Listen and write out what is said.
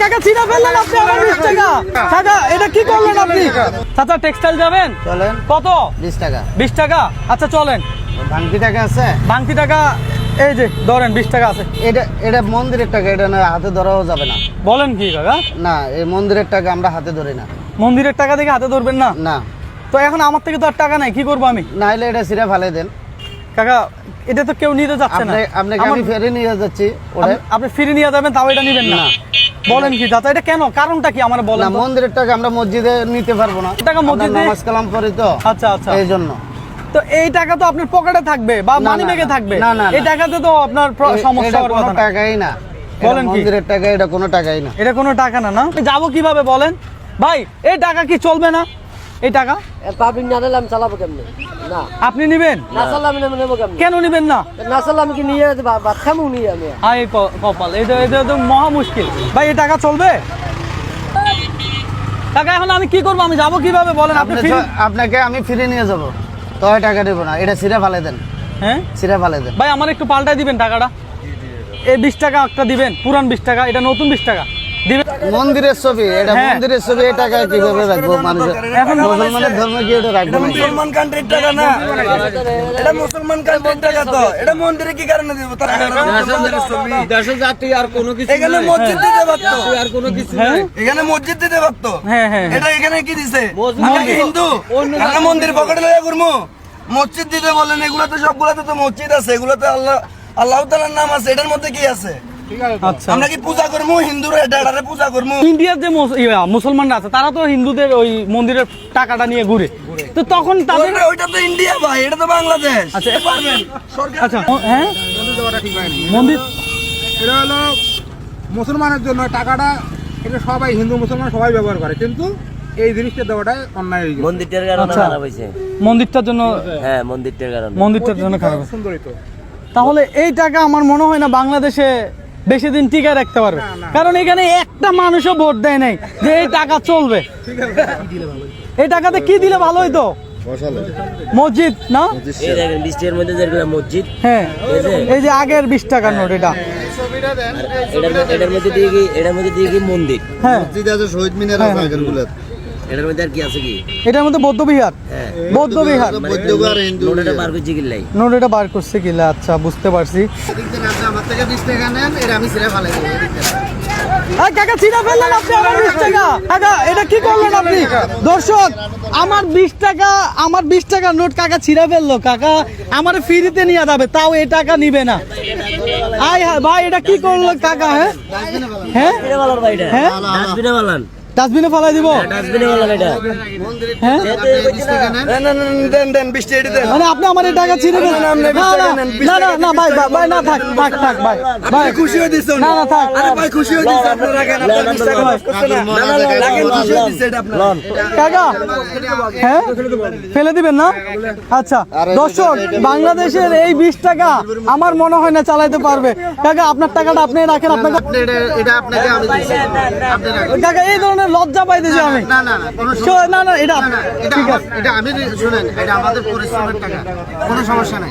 কাকা চিনা ফেললেন আপনি আমার বিশ টাকা। কাকা এটা কি করলেন আপনি? চাচা টেক্সটাইল যাবেন? চলেন। কত? বিশ টাকা। বিশ টাকা? আচ্ছা চলেন। ভাঙতি টাকা আছে? ভাঙতি টাকা এই যে ধরেন বিশ টাকা আছে। এটা এটা মন্দিরের টাকা এটা না হাতে ধরাও যাবে না। বলেন কি কাকা? না এই মন্দিরের টাকা আমরা হাতে ধরি না। মন্দিরের টাকা দেখে হাতে ধরবেন না? না। তো এখন আমার থেকে তো আর টাকা নাই কি করব আমি? না হলে এটা ছিঁড়ে ফালাই দেন। কাকা এটা তো কেউ নিতে যাচ্ছে না। আপনি আপনাকে আমি ফেরে নিয়ে যাচ্ছি আপনি- ফিরে নিয়ে যাবেন তাও এটা নিবেন না। বলেন কি চাচা এটা কেন? কারণটা কি আমার বলেন। মন্দিরের টাকা আমরা মসজিদে নিতে পারব না। টাকা মসজিদে- নামাজ কালাম তো আচ্ছা আচ্ছা। এই জন্য। তো এই টাকা তো আপনার পকেটে থাকবে বা মানি ব্যাগে থাকবে। না, না, এই টাকাতে তো আপনার সমস্যা হওয়ার কোনো কথা টাকাই না। বলেন কি? মন্দিরের টাকা এটা কোনো টাকাই না। এটা কোনো টাকা না না? যাব কীভাবে বলেন? ভাই এই টাকা কি চলবে না? এই টাকা? পাবলিক না নিলে আমি চালাবো কেমনি? না। আপনি নিবেন? না চালালে আমি নেব কেমনি? কেন নিবেন না? না চালালে আমি কি নিয়ে ভাত খামু নিয়ে আমি? হাই কপাল এটা এটা তো মহা মুশকিল। ভাই এই টাকা চলবে? টাকা এখন আমি কি করব? আমি যাব কীভাবে? বলেন আপনি আপনাকে আমি ফিরে নিয়ে যাব। তো টাকা দেবো না। এটা ছিঁড়ে ফালাই দেন। হ্যাঁ? ছিঁড়ে ফালাই দেন। ভাই আমার একটু পাল্টাই দিবেন টাকাটা। এই বিশ টাকা একটা দিবেন পুরান বিশ টাকা এটা নতুন বিশ টাকা। মন্দিরের ছবি এটা হ্যাঁ। মন্দিরের ছবি এই টাকা কীভাবে রাখব মানুষের? এখন মুসলমানের ধর্ম কি এটা রাখব মুসলমান কান্ট্রির টাকা না। এটা মুসলমান কান্ট্রির টাকা তো। এটা মন্দিরে কি কারণে দিব? তার এখানে মসজিদ দিতে পারতো। হ্যাঁ। এখানে মসজিদ দিতে পারতো। হ্যাঁ হ্যাঁ। এটা এখানে কি দিছে? হিন্দু? মন্দির পকেটে লইয়া ঘুরবো মসজিদ দিতে বলেন এগুলোতে সবগুলোতে তো মসজিদ আছে এগুলোতে আল্লাহ আল্লাহ তাআলার নাম আছে এটার মধ্যে কি আছে? আমরা কি পূজা করব হিন্দুরা এটা পূজা করব ইন্ডিয়ার যে মুসলমানরা আছে তারা তো হিন্দুদের ওই মন্দিরের টাকাটা নিয়ে ঘুরে। তো তখন তাদের ওইটা- ওইটা তো ইন্ডিয়া ভাই এটা তো বাংলাদেশ। আচ্ছা। আচ্ছা হ্যাঁ? মন্দির এটা হলো মুসলমানের জন্য টাকাটা এটা সবাই হিন্দু মুসলমান সবাই ব্যবহার করে কিন্তু এই জিনিসটা দেওয়াটা অন্যায় মন্দিরটার কারণে আচ্ছা। খারাপ হয়েছে। মন্দিরটার জন্য হ্যাঁ মন্দিরটার কারণে। মন্দিরটার জন্য খারাপ সুন্দরই তো তাহলে এই টাকা আমার মনে হয় না বাংলাদেশে বেশি দিন টিকায় রাখতে পারবে। কারণ এখানে একটা মানুষও ভোট দেয় নাই যে এই টাকা চলবে। এই টাকাতে কি দিলে ভালো হইতো? মসজিদ না? এই দেখেন বৃষ্টির মধ্যে যেগুলো মসজিদ হ্যাঁ। এই যে আগের বিশ টাকার নোট এটা। এটার মধ্যে দিয়ে কি এটার মধ্যে দিয়ে কি মন্দির? হ্যাঁ। মসজিদ আছে শহীদ মিনার হ্যাঁ, আছে হ্যাঁ। এটার মধ্যে আর কি আছে কি? এটার মধ্যে বৌদ্ধ বিহার। হ্যাঁ। বৌদ্ধ বিহার। বৌদ্ধ আর হিন্দু নোটটা বার করছি কিল্লাই। নোট বার করছে কিলা আচ্ছা বুঝতে পারছি। এদিক আপনি আমার থেকে বিশ টাকা নেন এটা আমি ফালাই কাকা চিনা ফেললেন আপনি আমার বিশ টাকা। কাকা এটা কি করলেন আপনি? দর্শক আমার বিশ টাকা আমার বিশ টাকা নোট কাকা ছিঁড়ে ফেলল। কাকা আমার ফ্রিতে নিয়ে যাবে তাও এই টাকা নিবে না। হ্যাঁ ভাই এটা কি করল কাকা হ্যাঁ? হ্যাঁ? ভাই হ্যাঁ? ডাস্টবিনে ফেলাই দিব হ্যাঁ মানে আপনি আমার এই টাকা ছিঁড়ে না, না, না ভাই ভাই, না থাক থাক থাক ভাই ভাই খুশি হয়ে দিচ্ছে না না থাক আরে ভাই খুশি হয়ে দিচ্ছে আপনারা রাখেন আপনার বিশ টাকা মাফ করছে না না, না, রাখেন খুশি হয়ে দিচ্ছে এটা আপনার কাকা হ্যাঁ ফেলে দিবেন না আচ্ছা দর্শক বাংলাদেশের এই বিশ টাকা আমার মনে হয় না চালাইতে পারবে কাকা আপনার টাকাটা আপনি রাখেন আপনাকে এটা- এটা আপনাকে আমি দিচ্ছি কাকা এই ধরনের লজ্জা পাইতেছি আমি। না না না না না এটা না, না, এটা ঠিক আছে। এটা আমি শুনেন এটা আমাদের পরিশ্রমের টাকা কোনো সমস্যা নাই।